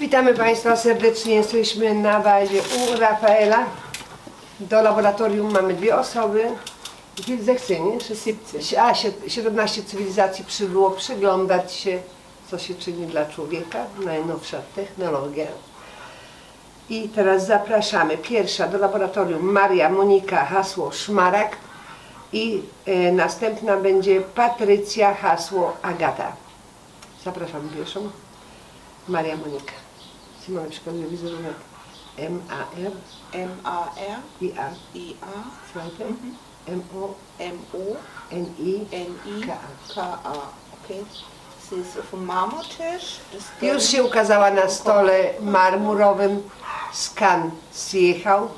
Witamy Państwa serdecznie. Jesteśmy na bazie u Rafaela. Do laboratorium mamy dwie osoby. Wie zechce, nie? Że 17. A, sie- 17 cywilizacji przybyło przyglądać się, co się czyni dla człowieka. Najnowsza technologia. I teraz zapraszamy. Pierwsza do laboratorium Maria Monika, hasło Szmarak. I e, następna będzie Patrycja, hasło Agata. Zapraszamy pierwszą. Maria Monika. Simona przekazuje wizerunek M-A-R M-A-R, i A. I-A, Zweite Mhm. M-O-N-I-K-A. M-O-N-I-K-A. Okay. Sie ist auf dem Marmortisch. Das Już się ukazała na stole marmurowym skan zjechał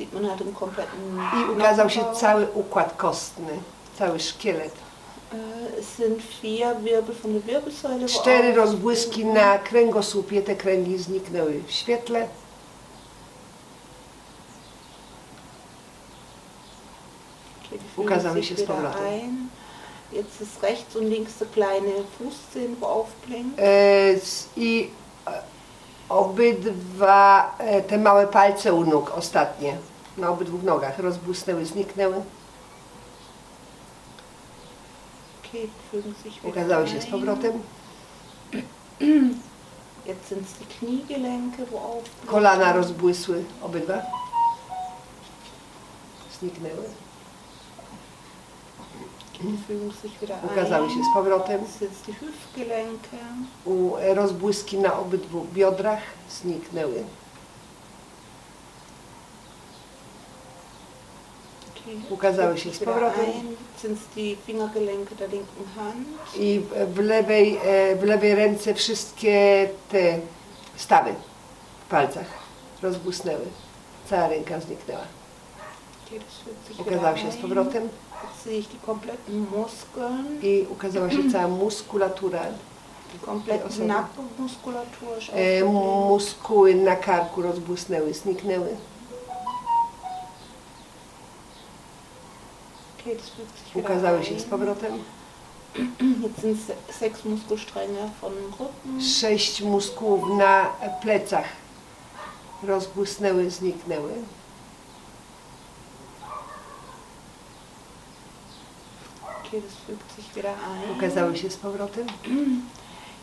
i ukazał się cały układ kostny, cały szkielet. Sind vier Wirbel von der Wirbelsäule. Cztery rozbłyski na kręgosłupie, te kręgi zniknęły w świetle. Ukazały się z powrotem. Jetzt ist rechts und links der kleine Fußzehen, wo aufblinkt. E, I e, obydwa e, te małe palce u nóg, ostatnie, na obydwu nogach rozbłysnęły, zniknęły. Okay, fügen sich wieder Ukazały się z powrotem. Kolana rozbłysły, obydwa. Zniknęły. Ukazały się z powrotem. U, e, rozbłyski na obydwu biodrach zniknęły. Ukazały się z powrotem. I w lewej, e, w lewej ręce wszystkie te stawy w palcach rozbłysnęły. Cała ręka zniknęła. Wieder się z powrotem i ukazała się cała muskulatura. E, muskuły na karku rozbłysnęły, zniknęły. Ukazały się z powrotem. Jetzt sind sechs Muskelstränge von Rücken. Sześć muskułów na plecach rozbłysnęły, zniknęły. Okay, das fügt sich wieder ein. Ukazały się z powrotem.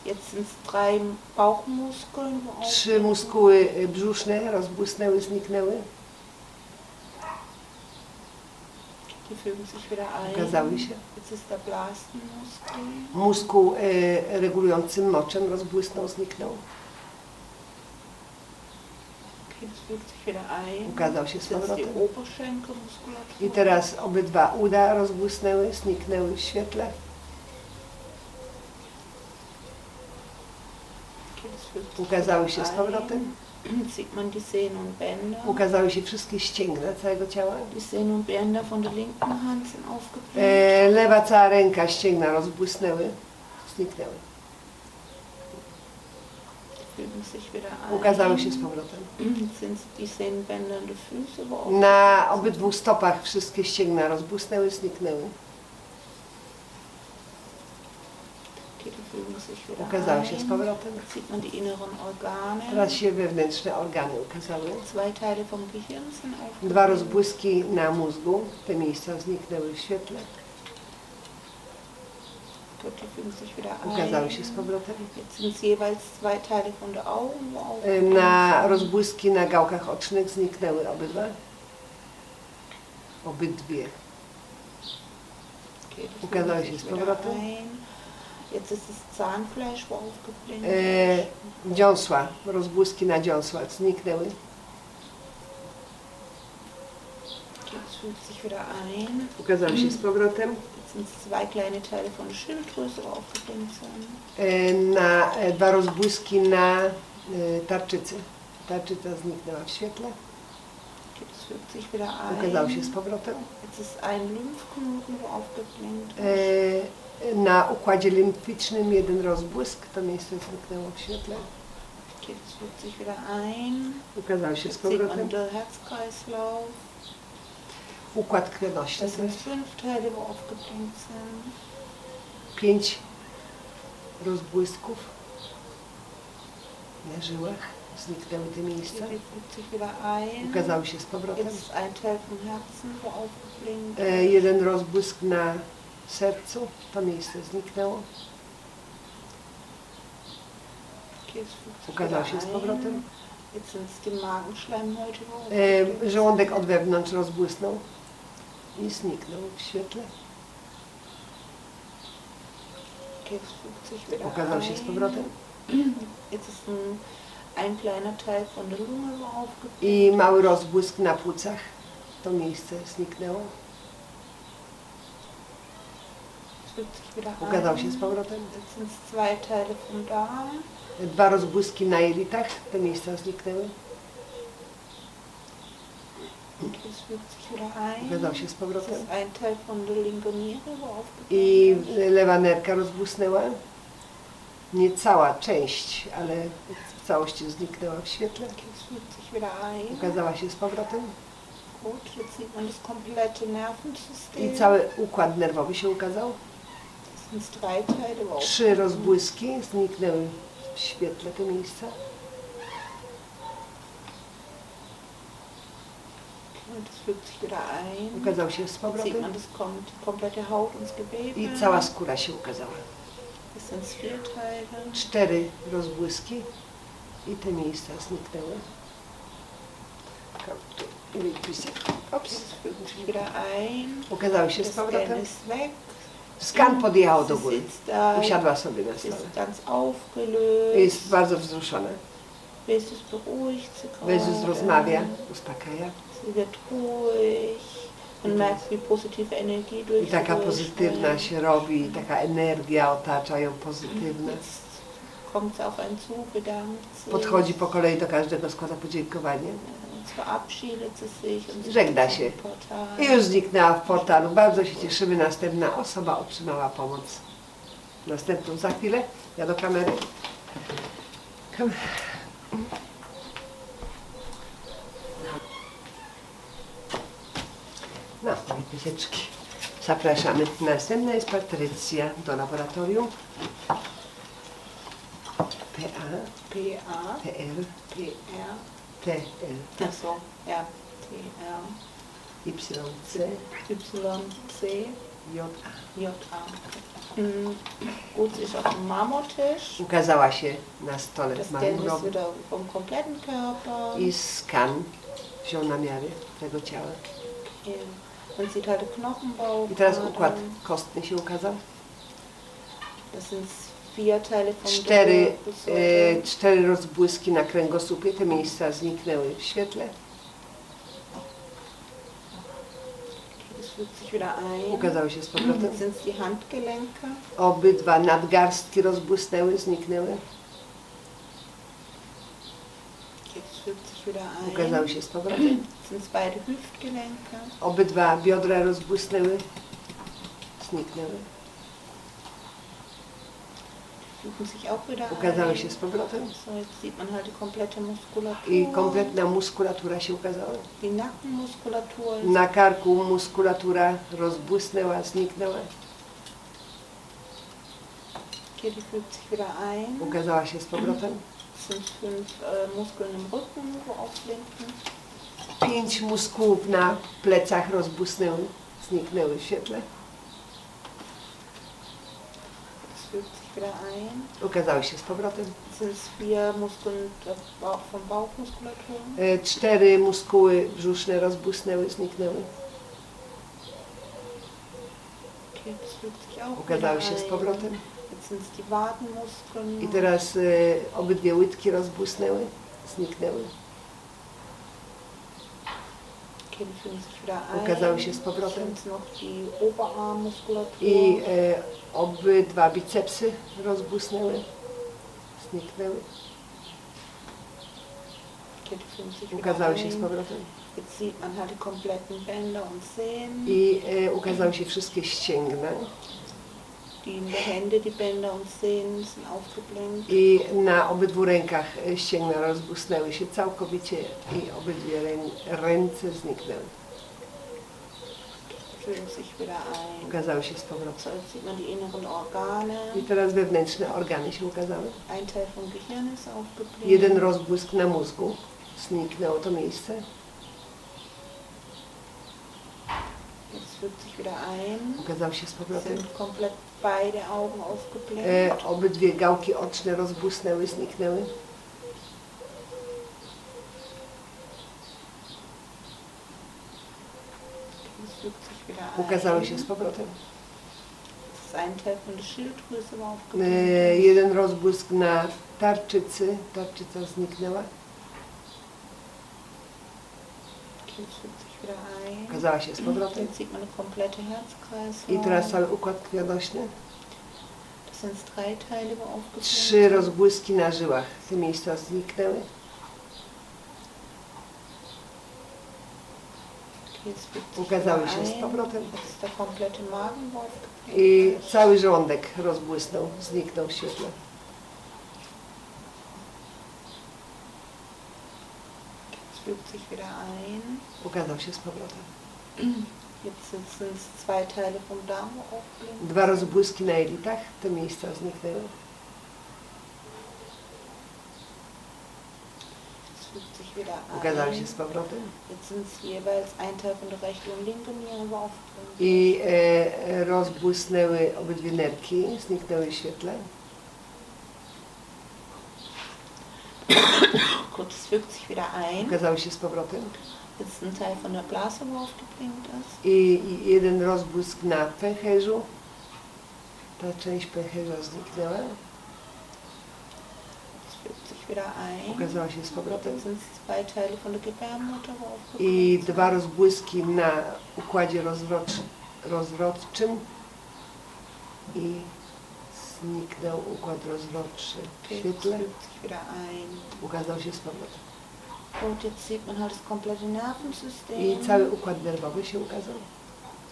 Jetzt sind drei Bauchmuskeln. Trzy muskuły brzuszne rozbłysnęły, zniknęły. Die fügen sich wieder ein. Ukazały się. Jetzt ist der Blasenmuskel. Muskuł e, regulujący moczem rozbłysnął, zniknął. Okay, das fügt sich wieder ein. Ukazał się z Jetzt ist die powrotem. Oberschenkelmuskulatur. I teraz obydwa uda rozbłysnęły, zniknęły w świetle. Okay, das fügt sich Ukazały się z powrotem. Jetzt sieht man die Sehnen und Bänder. Ukazały się wszystkie ścięgna całego ciała. Die Sehnen und Bänder von der linken Hand sind aufgebläht. E, lewa cała ręka, ścięgna rozbłysnęły, zniknęły. fügen sich wieder ein. Ukazały się z powrotem. Sind die Sehnenbänder Füße, Na obydwu stopach wszystkie ścięgna rozbłysnęły, zniknęły. sind. Okay, die fügen sich wieder Ukazały się z powrotem. Teraz się wewnętrzne organy ukazały. Dwa rozbłyski na mózgu, te miejsca zniknęły w świetle. Ukazały się z powrotem. Na rozbłyski na gałkach ocznych zniknęły obydwa. Obydwie. Ukazały się z powrotem. Jetzt ist das Zahnfleisch, wo aufgebläht E, dziąsła, rozbłyski na dziąsła zniknęły. Okay, das fügt sich wieder ein. Ukazały się z powrotem. Jetzt sind es zwei kleine Teile von der Schilddrüse, wo aufgeblinkt sind. E, Na e, dwa rozbłyski na e, tarczycy. Tarczyca zniknęła w świetle. Wieder ein. Ukazały się z powrotem. Jetzt ist ein Lymphknoten, wo aufgeblinkt ist. E, Na układzie limfycznym jeden rozbłysk, to miejsce zniknęło w świetle. Sich wieder ein. Ukazały się z Jetzt powrotem. Herzkreislauf. Układ krwionośny. Das sind fünf Teile, wo aufgeblinkt sind. Pięć rozbłysków. na żyłach. Zniknęły te miejsca. Ukazały się z powrotem. E, jeden rozbłysk na sercu. To miejsce zniknęło. Ukazał się z powrotem. E, żołądek od wewnątrz rozbłysnął i zniknął w świetle. Ukazał się z powrotem. I mały rozbłysk na płucach. To miejsce zniknęło. Ein. się z powrotem. Dwa rozbłyski na jelitach. Te miejsca zniknęły. Ukazał się z powrotem. I lewa nerka rozbłysnęła. Nie cała część, ale w całości zniknęła w świetle. Sich wieder ein. Ukazała się z powrotem. Gut, jetzt sieht man das komplette Nervensystem. I cały układ nerwowy się ukazał. Das sind drei Teile, wo Trzy rozbłyski zniknęły w świetle te miejsca. Und das fügt sich wieder ein. Ukazał się z Jetzt sieht powrotem. man das kom die komplette Haut und das Gewebe. I cała skóra się ukazała. Cztery rozbłyski i te miejsca zniknęły. Ops. Ukazały się z powrotem. Skan podjechał do góry. Usiadła sobie na stole. Jest bardzo wzruszona. Jezus rozmawia, uspokaja. Wie positive Energie I durch taka sie pozytywna się robi, taka energia otacza ją pozytywna. Kommt auf einen zu, bedankt sich. Podchodzi po kolei do każdego, składa podziękowanie. Jetzt verabschiedet sie sich und sie Żegna się. I już zniknęła w portalu. Bardzo się cieszymy. Następna osoba otrzymała pomoc. Następną za chwilę. Ja do kamery. Kam piesieczki. Zapraszamy. Następna jest Patrycja do laboratorium. PA, PA, PR, PR, TL, ach so, ja, TR, YC, YC, JA. JA. Mhm. Gut, ist auf dem Marmortisch. Ukazała się na stole Das małym ist wieder vom kompletten Körper. i skan wziął namiary tego ciała. Den Knochenbau. I teraz układ kostny się ukazał. Das sind vier Teile vom Cztery, e, cztery rozbłyski na kręgosłupie, te miejsca zniknęły w świetle. Ukazały się z powrotem. Obydwa nadgarstki rozbłysnęły, zniknęły. Jetzt wieder ein. Ukazały się z powrotem. Sind beide Hüftgelenke. Obydwa biodra rozbłysnęły, zniknęły. Fügen sich auch się z powrotem. So, jetzt sieht man halt die Muskulatur. I kompletna muskulatura się ukazała. Die Na karku muskulatura rozbłysnęła, zniknęła. Okay, die fügt sich się z powrotem. Es sind fünf äh, Muskeln im Rücken, wo aufblinken. Pięć muskułów na plecach rozbłysnęły, zniknęły w świetle. Das fügt sich wieder ein. Ukazały się z powrotem. Es sind vier Muskeln der Bauch, von Bauchmuskulatur. E, Cztery muskuły brzuszne rozbłysnęły, zniknęły. Wieder się z powrotem. I teraz e, obydwie łydki rozbłysnęły, zniknęły. Ukazały się z powrotem. I e, obydwa bicepsy rozbłysnęły, zniknęły. Ukazały się z powrotem. I e, ukazały się wszystkie ścięgna. I na obydwu rękach e, ścięgna rozbłysnęły się całkowicie i obydwie rę, ręce zniknęły. ukazały się z powrotem. I teraz wewnętrzne organy się ukazały. Jeden rozbłysk na mózgu, zniknęło to miejsce. Jetzt fügt sich wieder ein. Ukazały się z powrotem. Sind komplett beide Augen aufgebläht. E, obydwie gałki oczne rozbłysnęły, zniknęły. Sich wieder ein. Ukazały się z powrotem. Es ist ein Teil von der Schilddrüse war E, jeden rozbłysk na tarczycy, tarczyca zniknęła. Ukazała się z powrotem. I teraz cały układ krwionośny. Trzy rozbłyski na żyłach. Te miejsca zniknęły. Ukazały się z powrotem. I cały żołądek rozbłysnął, zniknął w świetle. Fügt sich wieder ein. Ukazał się z powrotem. Jetzt sind es zwei Teile vom Darm aufgebläht. Dwa rozbłyski na jelitach. Te miejsca zniknęły. Fügt sich wieder ein. Ukazały się z powrotem. Jetzt sind es jeweils ein Teil von der rechten und linken Niere wo aufgebläht. I e, rozbłysnęły obydwie nerki, zniknęły w świetle. Es fügt sich wieder ein. Ukazały się z powrotem. Jetzt ein Teil von der Blase, wo aufgeblinkt ist. I, I jeden rozbłysk na pęcherzu. Ta część pęcherza zniknęła. Ukazała się z powrotem. I dwa rozbłyski na układzie rozrodcz, rozrodczym. I zniknął układ rozrodczy w świetle. Ukazał się z powrotem. Und jetzt sieht man halt das komplette Nervensystem. I cały układ nerwowy się ukazał.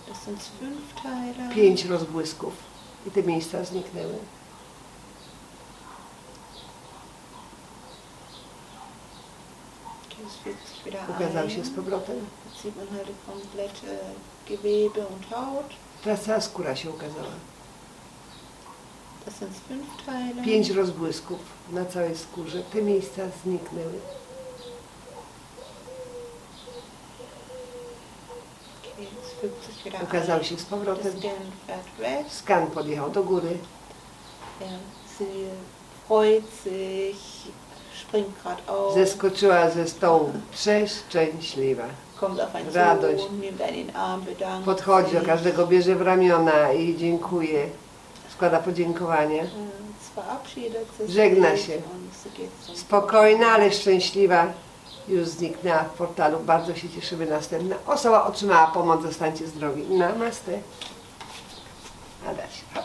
Das sind fünf Teile. Pięć rozbłysków. I te miejsca zniknęły. Ukazał się z powrotem. Jetzt sieht man halt die komplette Gewebe und Haut. Teraz cała skóra się ukazała. Das sind fünf Teile. Pięć rozbłysków na całej skórze. Te miejsca zniknęły. Ukazał się z powrotem. Skan podjechał do góry. Zeskoczyła ze stołu przeszczęśliwa. Radość. Podchodzi do każdego, bierze w ramiona i dziękuję. Składa podziękowanie. Żegna się. Spokojna, ale szczęśliwa. Już zniknęła w portalu. Bardzo się cieszymy. Następna osoba otrzymała pomoc. Zostańcie zdrowi. Namaste. Adaś.